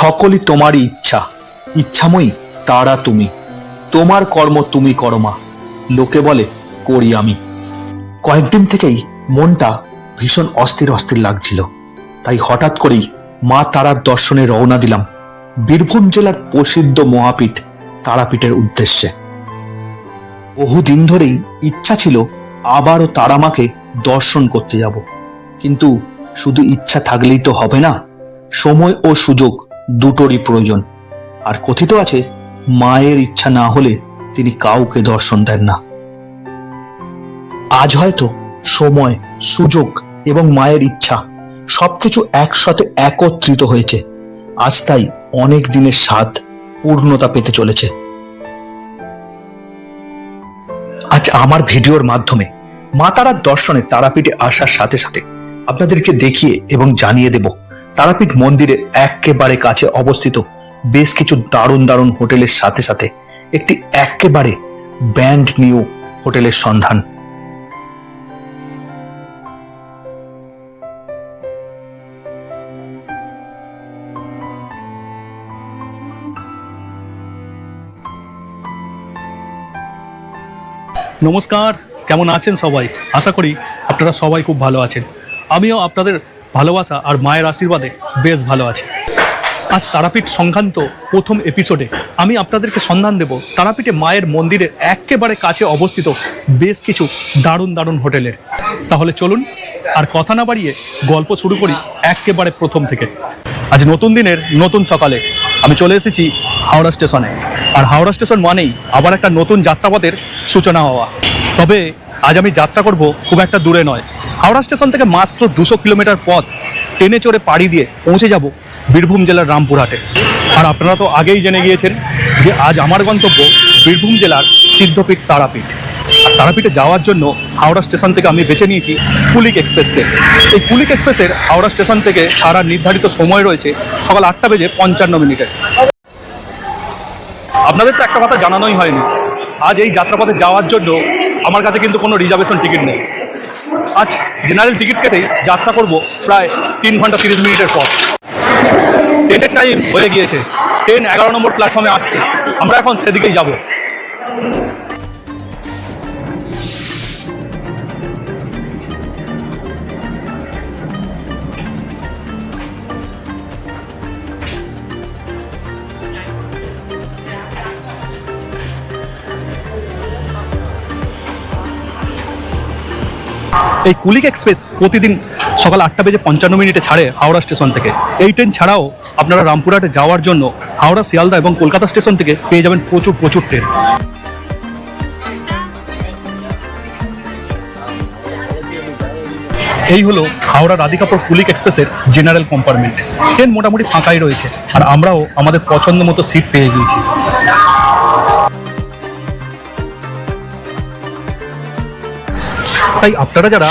সকলই তোমারই ইচ্ছা। ইচ্ছাময়ী, তারা তুমি। তোমার কর্ম তুমি করো মা। লোকে বলে, করি আমি। কয়েকদিন থেকেই মনটা ভীষণ অস্থির অস্থির লাগছিল। তাই হঠাৎ করেই মা তারার দর্শনে রওনা দিলাম। বীরভূম জেলার প্রসিদ্ধ মহাপীঠ তারাপীঠের উদ্দেশ্যে। বহুদিন ধরেই ইচ্ছা ছিল আবারও তারামাকে দর্শন করতে যাব। কিন্তু শুধু ইচ্ছা থাকলেই তো হবে না। সময় ও সুযোগ দুটোরই প্রয়োজন। আর কথিত আছে, মায়ের ইচ্ছা না হলে তিনি কাউকে দর্শন দেন না। আজ হয়তো সময়, সুযোগ এবং মায়ের ইচ্ছা সবকিছু একসাথে একত্রিত হয়েছে। আজ তাই অনেক দিনের স্বাদ পূর্ণতা পেতে চলেছে। আজ আমার ভিডিওর মাধ্যমে মা তারার দর্শনে তারাপীঠে আসার সাথে সাথে আপনাদেরকে দেখিয়ে এবং জানিয়ে দেব তারাপীঠ মন্দিরের একেবারে কাছে অবস্থিত বেশ কিছু দারুণ দারুণ হোটেলের সাথে সাথে একটি একেবারে ব্যান্ড নিউ হোটেলের সন্ধান। নমস্কার, কেমন আছেন সবাই? আশা করি আপনারা সবাই খুব ভালো আছেন। আমিও আপনাদের ভালোবাসা আর মায়ের আশীর্বাদে বেশ ভালো আছি। আজ তারাপীঠ সংক্রান্ত প্রথম এপিসোডে আমি আপনাদেরকে সন্ধান দেব তারাপীঠে মায়ের মন্দিরের একেবারে কাছে অবস্থিত বেশ কিছু দারুণ দারুণ হোটেলের। তাহলে চলুন আর কথা না বাড়িয়ে গল্প শুরু করি একেবারে প্রথম থেকে। আজ নতুন দিনের নতুন সকালে আমি চলে এসেছি হাওড়া স্টেশনে। আর হাওড়া স্টেশন মানেই আবার একটা নতুন যাত্রাপথের সূচনা হওয়া। তবে আজ আমি যাত্রা করব খুব একটা দূরে নয়। হাওড়া স্টেশন থেকে মাত্র দুশো কিলোমিটার পথ ট্রেনে চড়ে পাড়ি দিয়ে পৌঁছে যাব বীরভূম জেলার রামপুরহাটে। আর আপনারা তো আগেই জেনে গিয়েছেন যে আজ আমার গন্তব্য বীরভূম জেলার সিদ্ধপীঠ তারাপীঠ। আর তারাপীঠে যাওয়ার জন্য হাওড়া স্টেশন থেকে আমি বেছে নিয়েছি কুলিক এক্সপ্রেসকে। এই কুলিক এক্সপ্রেসের হাওড়া স্টেশন থেকে ছাড়ার নির্ধারিত সময় রয়েছে সকাল আটটা বেজে পঞ্চান্ন মিনিটে। আপনাদের তো একটা কথা জানানোই হয়নি। আজ এই যাত্রাপথে যাওয়ার জন্য আমার কাছে কিন্তু কোনো রিজার্ভেশন টিকিট নেই। আজ জেনারেল টিকিট কেটে যাত্রা করব প্রায় তিন ঘণ্টা তিরিশ মিনিটের পর। ট্রেনের টাইম হয়ে গিয়েছে। ট্রেন এগারো নম্বর প্ল্যাটফর্মে আসছে। আমরা এখন সেদিকেই যাব। এই কুলিক এক্সপ্রেস প্রতিদিন সকাল আটটা বেজে পঞ্চান্ন মিনিটে ছাড়ে হাওড়া স্টেশন থেকে। এই ট্রেন ছাড়াও আপনারা রামপুরহাটে যাওয়ার জন্য হাওড়া, শিয়ালদা এবং কলকাতা স্টেশন থেকে পেয়ে যাবেন প্রচুর প্রচুর ট্রেন। এই হলো হাওড়া রাধিকাপুর কুলিক এক্সপ্রেসের জেনারেল কম্পার্টমেন্ট। ট্রেন মোটামুটি ফাঁকাই রয়েছে, আর আমরাও আমাদের পছন্দ মতো সিট পেয়ে গিয়েছি। তাই আপনারা যারা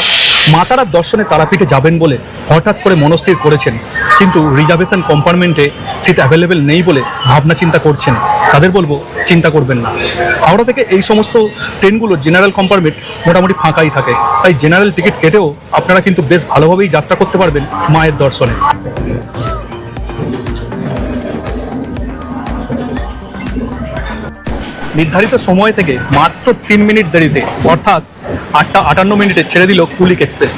মাতারার দর্শনে তারাপীঠে যাবেন বলে হঠাৎ করে মনস্থির করেছেন, কিন্তু রিজার্ভেশন কম্পার্টমেন্টে সিট অ্যাভেলেবেল নেই বলে ভাবনা চিন্তা করছেন, তাদের বলব চিন্তা করবেন না। হাওড়া থেকে এই সমস্ত ট্রেনগুলো জেনারেল কম্পার্টমেন্ট মোটামুটি ফাঁকাই থাকে, তাই জেনারেল টিকিট কেটেও আপনারা কিন্তু বেশ ভালোভাবেই যাত্রা করতে পারবেন মায়ের দর্শনে। নির্ধারিত সময় থেকে মাত্র তিন মিনিট দেরিতে, অর্থাৎ আটটা আটান্ন মিনিটে ছেড়ে দিল কুলিক এক্সপ্রেস।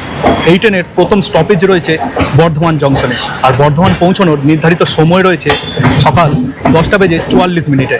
এই ট্রেনের প্রথম স্টপেজ রয়েছে বর্ধমান জংশনে আর বর্ধমান পৌঁছানোর নির্ধারিত সময় রয়েছে সকাল দশটা বেজে চুয়াল্লিশ মিনিটে।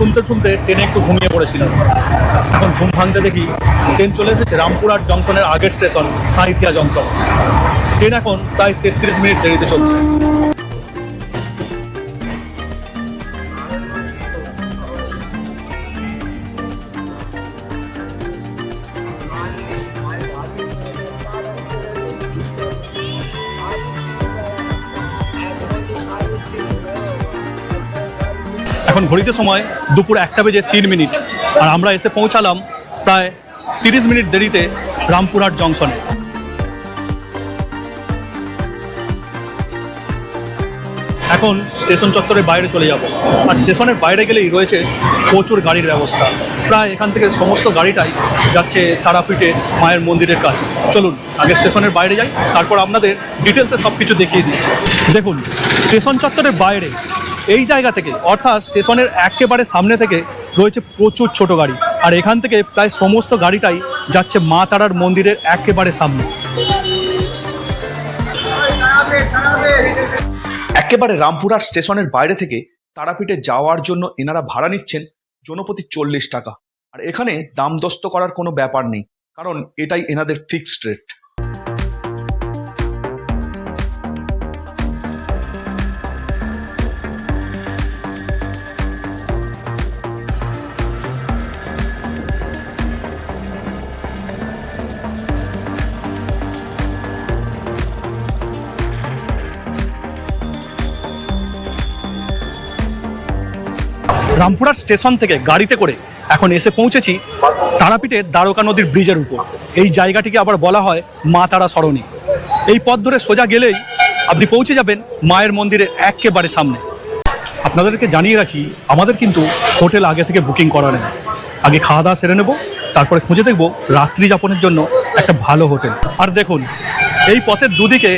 শুনতে শুনতে ট্রেনে একটু ঘুমিয়ে পড়েছিলাম। এখন ঘুম ভাঙতে দেখি ট্রেন চলে এসেছে রামপুরহাট জংশনের আগের স্টেশন, সাইথিয়া জংশন। ট্রেন এখন প্রায় তেত্রিশ মিনিট দেরিতে চলছে। ঘড়িতে সময় দুপুর একটা বেজে তিন মিনিট। আর আমরা এসে পৌঁছালাম প্রায় তিরিশ মিনিট দেরিতে রামপুরহাট জংশনে। এখন স্টেশন চত্বরের বাইরে চলে যাব। আর স্টেশনের বাইরে গেলেই রয়েছে প্রচুর গাড়ির ব্যবস্থা। প্রায় এখান থেকে সমস্ত গাড়িটাই যাচ্ছে তারাপীঠে মায়ের মন্দিরের কাছে। চলুন, আগে স্টেশনের বাইরে যাই, তারপর আপনাদের ডিটেলসে সব কিছু দেখিয়ে দিচ্ছি। দেখুন, স্টেশন চত্বরের বাইরে এই জায়গা থেকে, অর্থাৎ স্টেশনের একেবারে সামনে থেকে রয়েছে প্রচুর ছোট গাড়ি। আর এখান থেকে প্রায় সমস্ত গাড়িটাই যাচ্ছে মা তারার মন্দিরের একেবারে সামনে। একেবারে রামপুরার স্টেশনের বাইরে থেকে তারাপীঠে যাওয়ার জন্য এনারা ভাড়া নিচ্ছেন জনপ্রতি চল্লিশ টাকা। আর এখানে দাম দস্ত করার কোনো ব্যাপার নেই, কারণ এটাই এনাদের ফিক্সড রেট রামপুরহাট স্টেশন থেকে গাড়িতে করে এখন এসে পৌঁছেছি তারাপীঠের দ্বারকা নদীর ব্রিজের উপর। এই জায়গাটিকে আবার বলা হয় মা তারা সরণি। এই পথ ধরে সোজা গেলেই আপনি পৌঁছে যাবেন মায়ের মন্দিরের একেবারে সামনে। আপনাদেরকে জানিয়ে রাখি, আমাদের কিন্তু হোটেল আগে থেকে বুকিং করা নেই। আগে খাওয়া দাওয়া সেরে নেব, তারপরে খুঁজে দেখব রাত্রি যাপনের জন্য একটা ভালো হোটেল। আর দেখুন, এই পথের দুদিকে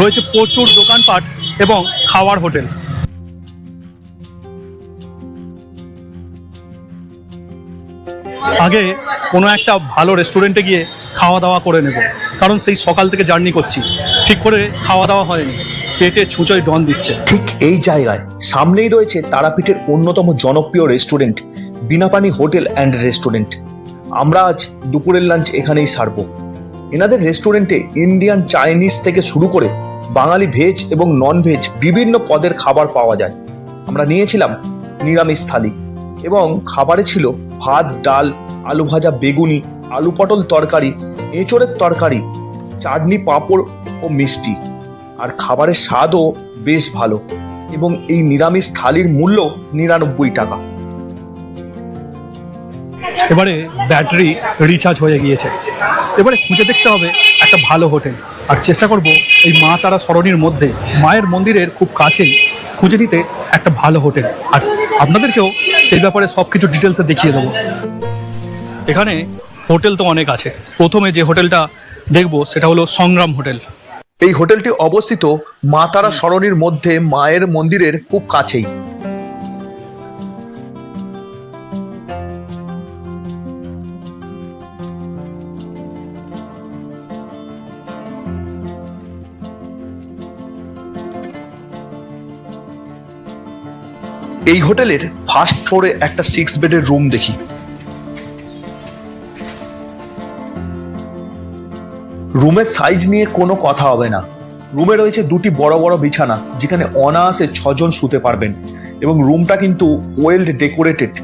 রয়েছে প্রচুর দোকানপাট এবং খাওয়ার হোটেল। আগে কোনো একটা ভালো রেস্টুরেন্টে গিয়ে খাওয়া দাওয়া করে নেব। কারণ সেই সকাল থেকে জার্নি করছি। ঠিক করে খাওয়া দাওয়া হয়নি। পেটে ছুঁচোয় ডন দিচ্ছে। ঠিক এই জায়গায় সামনেই রয়েছে তারাপীঠের অন্যতম জনপ্রিয় restaurant Binapani hotel and restaurant আমরা আজ দুপুরের লাঞ্চ এখানেই সারব। এনাদের রেস্টুরেন্টে ইন্ডিয়ান চাইনিজ থেকে শুরু করে বাঙালি ভেজ এবং নন ভেজ বিভিন্ন পদের খাবার পাওয়া যায়। আমরা নিয়েছিলাম নিরামিষ থালি এবং খাবারে ছিল ভাত, ডাল, আলু ভাজা, বেগুনি, আলু পটল তরকারি, এঁচড়ের তরকারি, চাটনি, পাঁপড় ও মিষ্টি। আর খাবারের স্বাদও বেশ ভালো এবং এই নিরামিষ থালির মূল্য নিরানব্বই টাকা। এবারে ব্যাটারি রিচার্জ হয়ে গিয়েছে। এবারে খুঁজে দেখতে হবে একটা ভালো হোটেল। আর চেষ্টা করব এই মা তারা সরণির মধ্যে, মায়ের মন্দিরের খুব কাছেই খুঁজে নিতে একটা ভালো হোটেল। আর আপনাদেরকেও সেই ব্যাপারে সব কিছু ডিটেলসে দেখিয়ে দেবো। এখানে হোটেল তো অনেক আছে। প্রথমে যে হোটেলটা দেখব, সেটা হলো সংগ্রাম হোটেল। এই হোটেলটি অবস্থিত মা তারা সরণির মধ্যে মায়ের মন্দিরের খুব কাছেই। এই হোটেলের ফার্স্ট ফ্লোরে একটা সিক্স বেডের রুম দেখি। রুমের সাইজ নিয়ে কোনো কথা হবে না। রুমে রয়েছে দুটি বড় বড় বিছানা, যেখানে অনায়াসে ছজন শুতে পারবেন এবং রুমটা কিন্তু ওয়েল ডেকোরেটেড।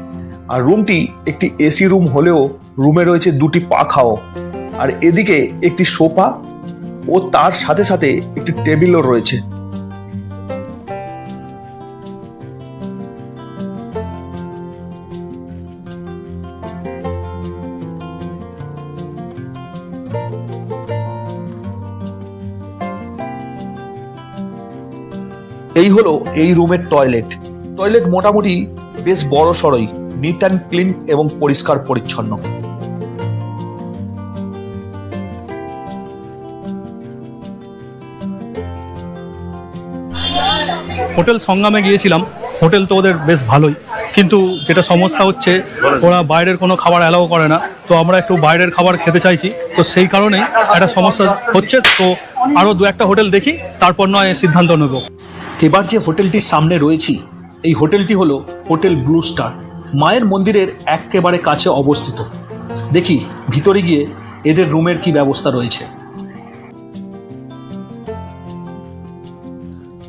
আর রুমটি একটি এসি রুম হলেও রুমে রয়েছে দুটি পাখাও। আর এদিকে একটি সোফা ও তার সাথে সাথে একটি টেবিলও রয়েছে। এই রুমের টয়লেট টয়লেট মোটামুটি বেশ বড় সড়ই নিট অ্যান্ড ক্লিন এবং পরিষ্কার পরিচ্ছন্ন। হোটেল সংগ্রামে গিয়েছিলাম, হোটেল তো ওদের বেশ ভালোই। কিন্তু যেটা সমস্যা হচ্ছে, ওরা বাইরের কোনো খাবার অ্যালাউ করে না। তো আমরা একটু বাইরের খাবার খেতে চাইছি। তো সেই কারণেই একটা সমস্যা হচ্ছে। তো আরও দু একটা হোটেল দেখি, তারপর নয় সিদ্ধান্ত নেব। এবার যে হোটেলটির সামনে রয়েছি, এই হোটেলটি হলো হোটেল ব্লু স্টার। মায়ের মন্দিরের একেবারে কাছে অবস্থিত। দেখি, ভিতরে গিয়ে এদের রুমের কি ব্যবস্থা রয়েছে।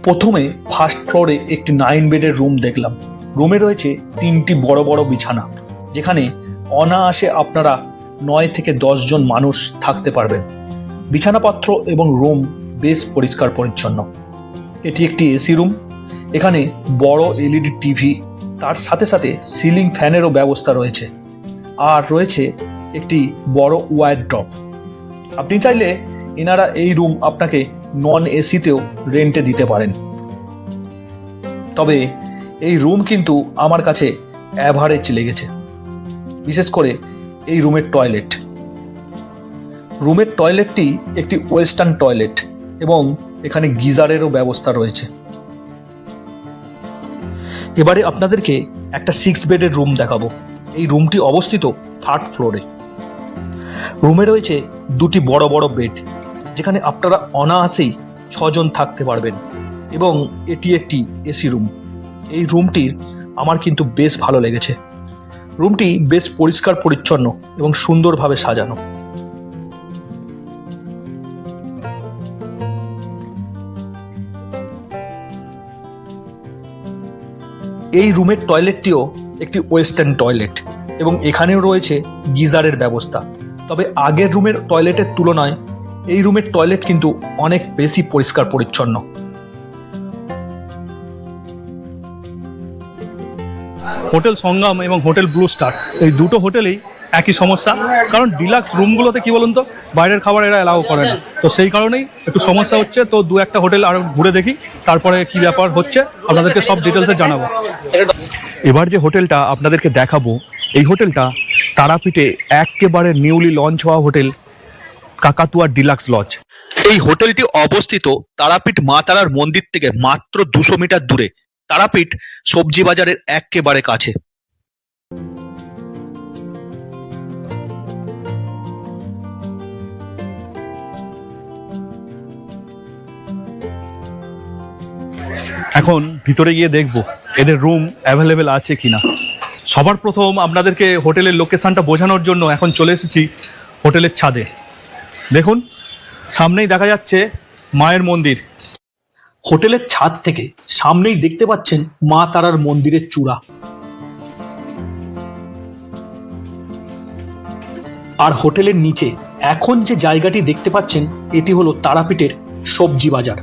প্রথমে ফার্স্ট ফ্লোরে একটি নাইন বেডের রুম দেখলাম। রুমে রয়েছে তিনটি বড় বড় বিছানা, যেখানে অনায়াসে আপনারা নয় থেকে জন মানুষ থাকতে পারবেন। বিছানাপত্র এবং রুম বেশ পরিষ্কার পরিচ্ছন্ন এটি একটি এসি রুম। এখানে বড় এলইডি টিভি তার সাথে সাথে সিলিং ফ্যানেরও ব্যবস্থা রয়েছে। আর রয়েছে একটি বড় ওয়ার ড্রপ। আপনি চাইলে এনারা এই রুম আপনাকে নন এসিতেও রেন্টে দিতে পারেন। তবে এই রুম কিন্তু আমার কাছে অ্যাভারেজ লেগেছে। বিশেষ করে এই রুমের টয়লেট। রুমের টয়লেটটি একটি ওয়েস্টার্ন টয়লেট এবং এখানে গিজারেরও ব্যবস্থা রয়েছে। এবারে আপনাদেরকে একটা সিক্স বেডের রুম দেখাবো। এই রুমটি অবস্থিত থার্ড ফ্লোরে রুমে রয়েছে দুটি বড় বড় বেড যেখানে আপনারা অনায়াসেই ছজন থাকতে পারবেন এবং এটি একটি এসি রুম এই রুমটির আমার কিন্তু বেশ ভালো লেগেছে। রুমটি বেশ পরিষ্কার পরিচ্ছন্ন এবং সুন্দরভাবে সাজানো। এই রুমের টয়লেটটিও একটি ওয়েস্টার্ন টয়লেট এবং এখানেও রয়েছে গিজারের ব্যবস্থা। তবে আগের রুমের টয়লেটের তুলনায় এই রুমের টয়লেট কিন্তু অনেক বেশি পরিষ্কার পরিচ্ছন্ন। হোটেল সংগ্রাম এবং হোটেল ব্লু স্টার। এই দুটো হোটেলেই একই সমস্যা। কারণ ডিলাক্স রুমগুলোতে কি বলুন তো, বাইরের খাবার এরা অ্যালাউ করে না। তো সেই কারণেই একটু সমস্যা হচ্ছে। তো দু একটা হোটেল আরও ঘুরে দেখি, তারপরে কি ব্যাপার হচ্ছে, আপনাদেরকে সব ডিটেলসে জানাব। এবার যে হোটেলটা আপনাদেরকে দেখাবো, এই হোটেলটা তারাপীঠে একেবারে নিউলি লঞ্চ হওয়া হোটেল, কাকাতুয়া ডিলাক্স লজ এই হোটেলটি অবস্থিত তারাপীঠ মা তারার মন্দির থেকে মাত্র দুশো মিটার দূরে। তারাপীঠ সবজি বাজারের একেবারে কাছে। এখন ভিতরে গিয়ে দেখব এদের রুম অ্যাভেলেবেল আছে কিনা। সবার প্রথম আপনাদেরকে হোটেলের লোকেশনটা বোঝানোর জন্য এখন চলে এসেছি হোটেলের ছাদে। দেখুন, সামনেই দেখা যাচ্ছে মায়ের মন্দির। হোটেলের ছাদ থেকে সামনেই দেখতে পাচ্ছেন মা তারার মন্দিরের চূড়া। আর হোটেলের নিচে এখন যে জায়গাটি দেখতে পাচ্ছেন, এটি হলো তারাপীঠের সবজি বাজার।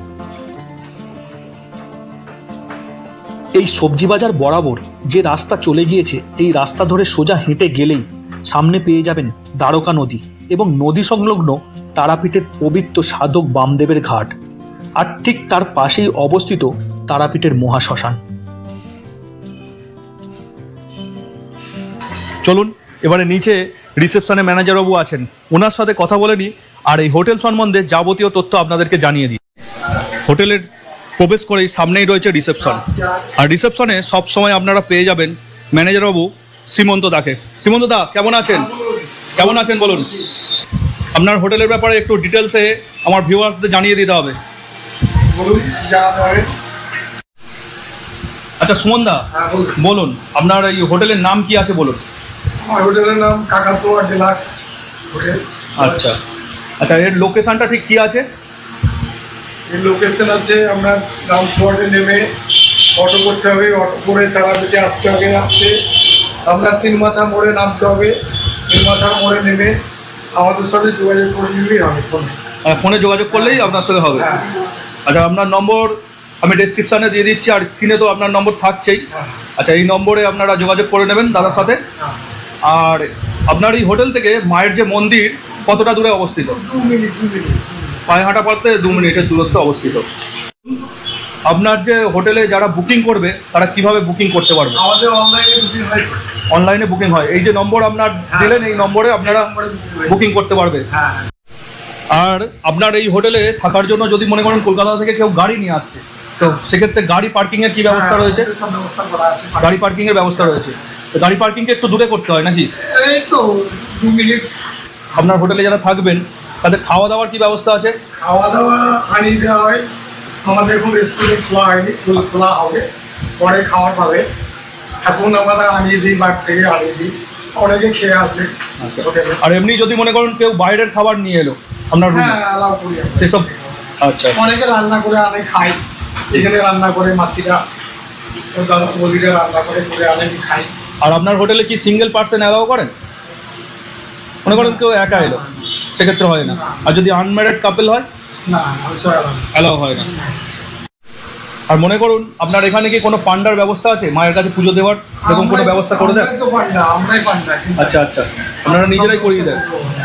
এই সবজি বাজার বরাবর যে রাস্তা চলে গিয়েছে, এই রাস্তা ধরে সোজা হেঁটে গেলেই সামনে পেয়ে যাবেন দ্বারকা নদী এবং নদী সংলগ্ন তারাপীঠের পবিত্র সাধক বামদেবের ঘাট আর ঠিক তার পাশেই অবস্থিত তারাপীঠের মহাশ্মশান। চলুন, এবারে নিচে রিসেপশনে ম্যানেজার বাবু আছেন। ওনার সাথে কথা বলে নিই, আর এই হোটেল সম্বন্ধে যাবতীয় তথ্য আপনাদেরকে জানিয়ে দিই। হোটেলের প্রবেশ করেই সামনেই রয়েছে রিসেপশন। আর রিসেপশনে সব সময় আপনারা পেয়ে যাবেন ম্যানেজার বাবু সীমন্ত দাকে। সীমন্ত দা কেমন আছেন? কেমন আছেন বলুন? আপনার হোটেলের ব্যাপারে একটু ডিটেলসে আমার ভিউয়ার্সদের জানিয়ে দিতে হবে। আচ্ছা সুমন দা হ্যাঁ বলুন। আপনার এই হোটেলের নাম কি আছে বলুন? আমার হোটেলের নাম কাকাতুয়া ডিলাক্স হোটেল। আচ্ছা। আচ্ছা এর লোকেশনটা ঠিক কি আছে? লোকেশন আছে আপনার গ্রাউন্ড ফ্লোরে নেমে অটো করতে হবে। অটো করে তারা তারাপীঠে আসতে হবে আসতে আপনার তিন মাথা মোড়ে নামতে হবে। তিন মাথা মোড়ে নেমে আমাদের সাথে যোগাযোগ করে নিলেই হবে ফোনে ফোনে যোগাযোগ করলেই আপনার সাথে হবে। হ্যাঁ। আচ্ছা আপনার নম্বর আমি ডেসক্রিপশানে দিয়ে দিচ্ছি আর স্ক্রিনে তো আপনার নম্বর থাকছেই। হ্যাঁ। আচ্ছা এই নম্বরে আপনারা যোগাযোগ করে নেবেন দাদার সাথে। হ্যাঁ। আর আপনার এই হোটেল থেকে মায়ের যে মন্দির কতটা দূরে অবস্থিত? দু মিনিট দু মিনিট। পায়ে হাঁটা পড়তে দু মিনিটের দূরত্বে অবস্থিত। আপনার যে হোটেলে যারা বুকিং করবে তারা কীভাবে বুকিং করতে পারবে? আমাদের অনলাইনে বুকিং হয়। অনলাইনে বুকিং হয়। এই যে নম্বর আপনার দিলেন এই নম্বরে আপনারা বুকিং করতে পারবে। হ্যাঁ আর আপনার এই হোটেলে থাকার জন্য যদি মনে করেন কলকাতা থেকে কেউ গাড়ি নিয়ে আসছে তো সেক্ষেত্রে গাড়ি পার্কিং এর কি ব্যবস্থা হ্যাঁ, রয়েছে গাড়ি পার্কিং এর ব্যবস্থা রয়েছে। তো গাড়ি পার্কিংকে একটু দূরে করতে হয় নাকি? এই তো দু মিনিট। আপনার হোটেলে যারা থাকবেন তাদের খাওয়া দাওয়ার কি ব্যবস্থা আছে? খাওয়া দাওয়া আনিয়ে দেওয়া হয়। আমাদের এখন রেস্টুরেন্ট খোলা হয়নি খোলা- হবে। পরে খাওয়ার পাবে। এখন আমরা আনিয়ে দিই বাড়ি থেকে আনিয়ে দিই। অনেকে খেয়ে আসে হোটেলে। আর এমনি যদি মনে করেন কেউ বাইরের খাবার নিয়ে এলো আপনার হ্যাঁ অ্যালাউ করি। সেসব? আচ্ছা। অনেকে রান্না করে আনে খাই এখানে রান্না করে মাসিরা দাদা বলিরা রান্না করে করে আনে খাই আর আপনার হোটেলে কি সিঙ্গেল পার্সন অ্যালাউ করেন? মনে করেন কেউ একা এলো। সেক্ষেত্রে হয় না। আর যদি আনম্যারিড কাপেল হয়? অ্যালাউ হয় না। আর মনে করুন আপনার এখানে কি কোনো পান্ডার ব্যবস্থা আছে? মায়ের কাছে পুজো দেওয়ার? এরকম কোনো ব্যবস্থা করে দেন? আমরাই তো পান্ডা আমরাই পান্ডা চিন্তা আচ্ছা আচ্ছা। আপনারা নিজেরাই করিয়ে দেন।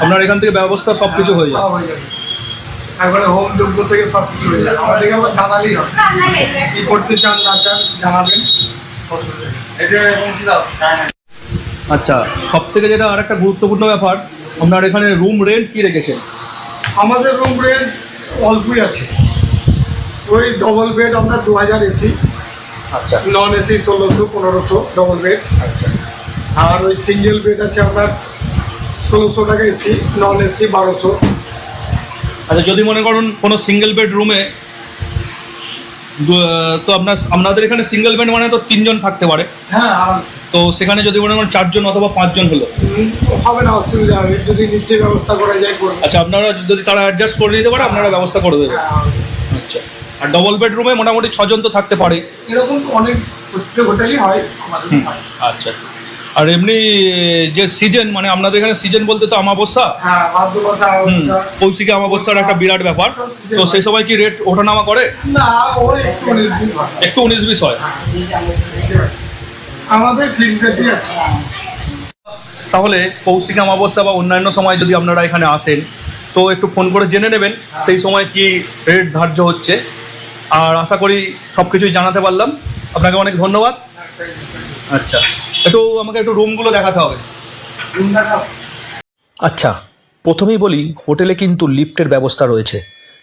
আপনার এখান থেকে ব্যবস্থা সব কিছু হয়ে যায় একবারে হোম যোগ্য থেকে সব কিছু হয়ে যাবে। আমাদেরকে আবার জানালেই হবে। কি করতে চান না চান জানাবেন। অসুবিধা নেই। এটা এরকম ছিল আচ্ছা সব থেকে যেটা আর একটা গুরুত্বপূর্ণ ব্যাপার আপনার এখানে রুম রেন্ট কি রেখেছেন? আমাদের রুম রেন্ট অল্পই আছে। ওই ডবল বেড আমরা দু হাজার এসি আচ্ছা। নন এসি ষোলোশো পনেরোশো ডবল বেড আচ্ছা। আর ওই সিঙ্গেল বেড আছে আপনার ষোলোশো টাকা এসি নন এসি বারোশো। আচ্ছা যদি মনে করুন কোনো সিঙ্গেল বেড রুমে তো আপনার আপনাদের এখানে সিঙ্গেল বেড মানে তো তিনজন থাকতে পারে। হ্যাঁ তো সেখানে যদি মনে করেন চারজন অথবা পাঁচজন হলো? হবে না অসুবিধা হবে। যদি নিচে ব্যবস্থা করা যায় আচ্ছা আপনারা যদি তারা অ্যাডজাস্ট করে দিতে পারে আপনারা ব্যবস্থা করে দেবেন। হ্যাঁ, আচ্ছা। আর ডবল বেডরুমে মোটামুটি ছজন তো থাকতে পারে। এরকম অনেক প্রত্যেক হোটেলই হয় আমাদের হয়। আচ্ছা। আর এমনি যে সিজন মানে আপনাদের এখানে সিজন বলতে তো আমাবস্যা হ্যাঁ কৌশিকী আমাবস্যার একটা বিরাট ব্যাপার। তো সেই সময় কি রেট ওঠানামা করে? একটু উনিশ বিশ হয়। একটু উনিশ বিশ হয়। আমাদের আছে। তাহলে কৌশিক অমাবস্যা বা অন্যান্য সময় যদি আপনারা এখানে আসেন তো একটু ফোন করে জেনে নেবেন সেই সময় কি রেট ধার্য হচ্ছে। আর আশা করি সব কিছুই জানাতে পারলাম। আপনাকে অনেক ধন্যবাদ। আচ্ছা। একটু আমাকে একটু রুমগুলো দেখাতে হবে। আচ্ছা প্রথমেই বলি হোটেলে কিন্তু লিফটের ব্যবস্থা রয়েছে।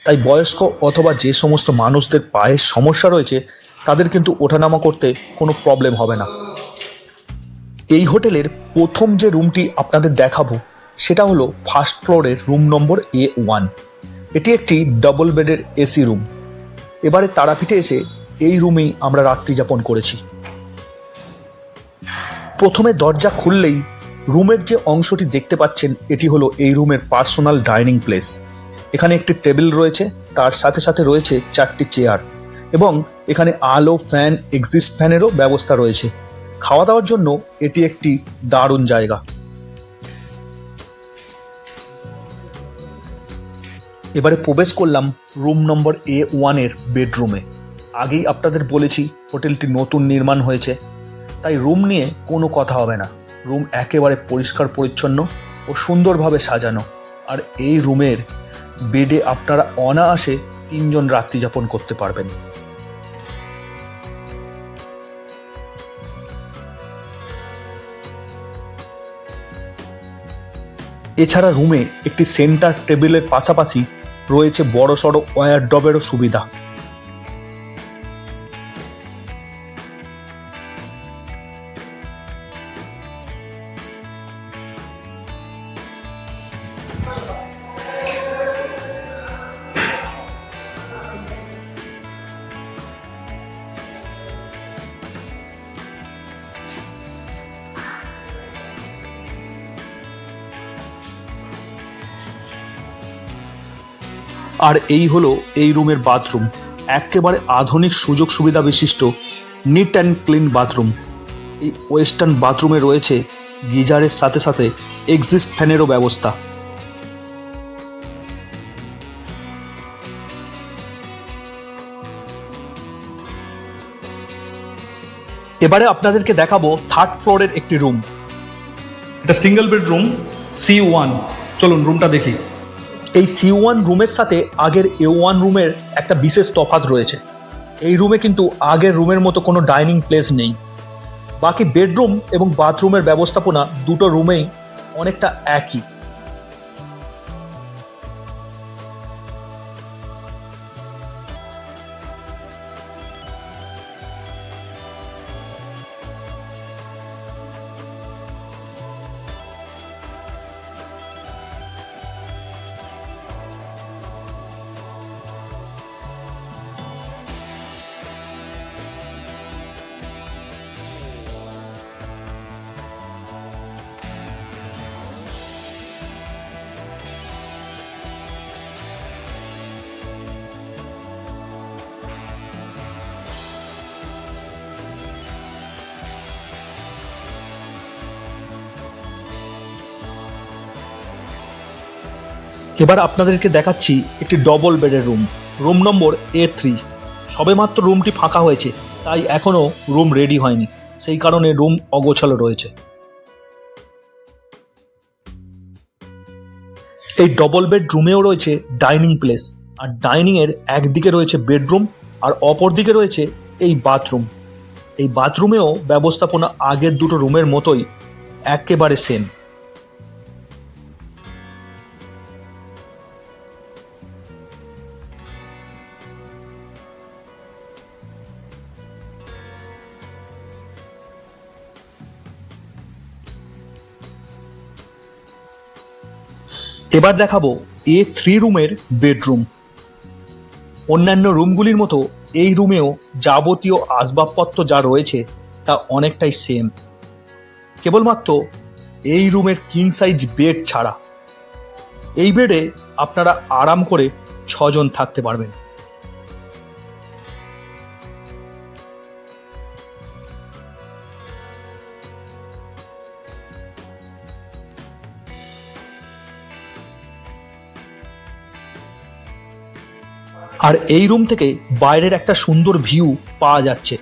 তাই বয়স্ক অথবা যে সমস্ত মানুষদের পায়ের সমস্যা রয়েছে তাদের কিন্তু ওঠানামা করতে কোনো প্রবলেম হবে না। এই হোটেলের প্রথম যে রুমটি আপনাদের দেখাবো সেটা হলো ফার্স্ট ফ্লোরের রুম নম্বর এ ওয়ান এটি একটি ডবল বেডের এসি রুম এবারে তারাপীঠে এসে এই রুমেই আমরা রাত্রি যাপন করেছি। প্রথমে দরজা খুললেই রুমের যে অংশটি দেখতে পাচ্ছেন, এটি হলো এই রুমের পার্সোনাল ডাইনিং প্লেস। এখানে একটি টেবিল রয়েছে, তার সাথে সাথে রয়েছে চারটি চেয়ার এবং এখানে আলো, ফ্যান, এক্সিস্ট ফ্যানেরও ব্যবস্থা রয়েছে। খাওয়া দাওয়ার জন্য এটি একটি দারুণ জায়গা। এবারে প্রবেশ করলাম রুম নম্বর এ ওয়ানের বেডরুমে। আগেই আপনাদের বলেছি, হোটেলটি নতুন নির্মাণ হয়েছে। তাই রুম নিয়ে কোনো কথা হবে না। রুম একেবারে পরিষ্কার, পরিচ্ছন্ন ও সুন্দরভাবে সাজানো। আর এই রুমের বেডে আপনারা অনায়াসে তিনজন রাত্রি যাপন করতে পারবেন। এছাড়া রুমে একটি সেন্টার টেবিলের পাশাপাশি রয়েছে বড় সড়ো ওয়্যার ডবেরও সুবিধা। আর এই হলো এই রুমের বাথরুম। একেবারে আধুনিক সুযোগ সুবিধা বিশিষ্ট নিট অ্যান্ড ক্লিন বাথরুম। এই ওয়েস্টার্ন বাথরুমে রয়েছে গিজারের সাথে সাথে এক্সিস্ট ফ্যানেরও ব্যবস্থা। এবারে আপনাদেরকে দেখাবো থার্ড ফ্লোরের একটি রুম। এটা সিঙ্গেল বেডরুম সি ওয়ান চলুন রুমটা দেখি। এই সি ওয়ান রুমের সাথে আগের এ ওয়ান রুমের একটা বিশেষ তফাত রয়েছে। এই রুমে কিন্তু আগের রুমের মতো কোনো ডাইনিং প্লেস নেই। বাকি বেডরুম এবং বাথরুমের ব্যবস্থাপনা দুটো রুমেই অনেকটা একই। এবার আপনাদেরকে দেখাচ্ছি একটি ডবল বেডের room room number A three সবেমাত্র রুমটি ফাঁকা হয়েছে, তাই এখনও রুম রেডি হয়নি। সেই কারণে রুম অগোছালো রয়েছে। এই ডবল বেড রুমেও রয়েছে ডাইনিং প্লেস আর ডাইনিংয়ের একদিকে রয়েছে বেডরুম আর অপর দিকে রয়েছে এই বাথরুম এই বাথরুমেও ব্যবস্থাপনা আগের দুটো রুমের মতোই, একেবারে সেম এবার দেখাবো এ থ্রি রুমের বেডরুম অন্যান্য রুমগুলির মতো এই রুমেও যাবতীয় আসবাবপত্র যা রয়েছে তা অনেকটাই সেম কেবলমাত্র এই রুমের কিং সাইজ বেড ছাড়া। এই বেডে আপনারা আরাম করে ছজন থাকতে পারবেন। আর এই রুম থেকে বাইরের একটা সুন্দর ভিউ পাওয়া যাচ্ছে।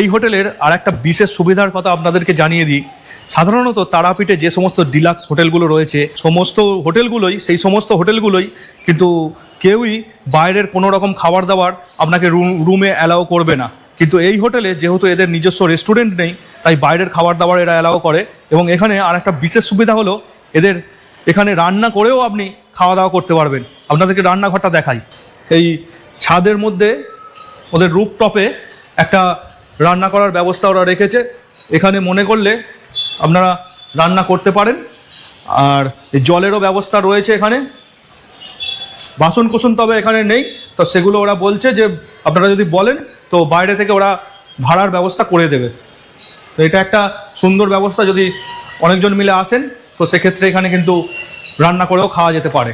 এই হোটেলের আর একটা বিশেষ সুবিধার কথা আপনাদেরকে জানিয়ে দিই। সাধারণত তারাপীঠে যে সমস্ত ডিলাক্স হোটেলগুলো রয়েছে, সমস্ত হোটেলগুলোই, সেই সমস্ত হোটেলগুলোই কিন্তু কেউই বাইরের কোনো রকম খাবার দাবার আপনাকে রুম অ্যালাউ করবে না। কিন্তু এই হোটেলে যেহেতু এদের নিজস্ব রেস্টুরেন্ট নেই, তাই বাইরের খাবার দাবার এরা অ্যালাউ করে এবং এখানে আর একটা বিশেষ সুবিধা হলো, এদের এখানে রান্না করেও আপনি খাওয়া দাওয়া করতে পারবেন। আপনাদেরকে রান্নাঘরটা দেখাই। এই ছাদের মধ্যে, ওদের রুপটপে একটা রান্না করার ব্যবস্থা ওরা রেখেছে। এখানে মনে করলে আপনারা রান্না করতে পারেন। আর জলেরও ব্যবস্থা রয়েছে এখানে। বাসন কোসন তবে এখানে নেই। তো সেগুলো ওরা বলছে যে, আপনারা যদি বলেন, তো বাইরে থেকে ওরা ভাড়ার ব্যবস্থা করে দেবে। তো এটা একটা সুন্দর ব্যবস্থা যদি অনেকজন মিলে আসেন, তো সেক্ষেত্রে এখানে কিন্তু রান্না করেও খাওয়া যেতে পারে।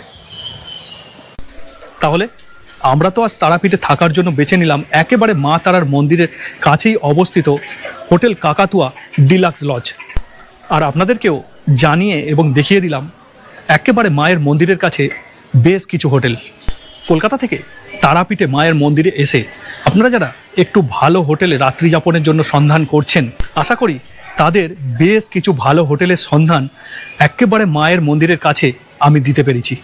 তাহলে আমরা তো আজ তারাপীঠে থাকার জন্য বেছে নিলাম একেবারে মা তারার মন্দিরের কাছেই অবস্থিত হোটেল কাকাতুয়া ডিলাক্স লজ। আর আপনাদেরকেও জানিয়ে এবং দেখিয়ে দিলাম, একেবারে মায়ের মন্দিরের কাছে বেশ কিছু হোটেল। কলকাতা থেকে তারাপীঠে মায়ের মন্দিরে এসে আপনারা যারা একটু ভালো হোটেলে রাত্রি যাপনের জন্য সন্ধান করছেন, আশা করি তাদের বেশ কিছু ভালো হোটেলের সন্ধান একেবারে মায়ের মন্দিরের কাছে আমি দিতে পেরেছি।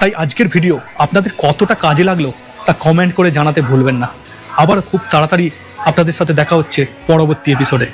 তাই আজকের ভিডিও আপনাদের কতটা কাজে লাগল তা কমেন্ট করে জানাতে ভুলবেন না। আবার খুব তাড়াতাড়ি আপনাদের সাথে দেখা হচ্ছে পরবর্তী এপিসোডে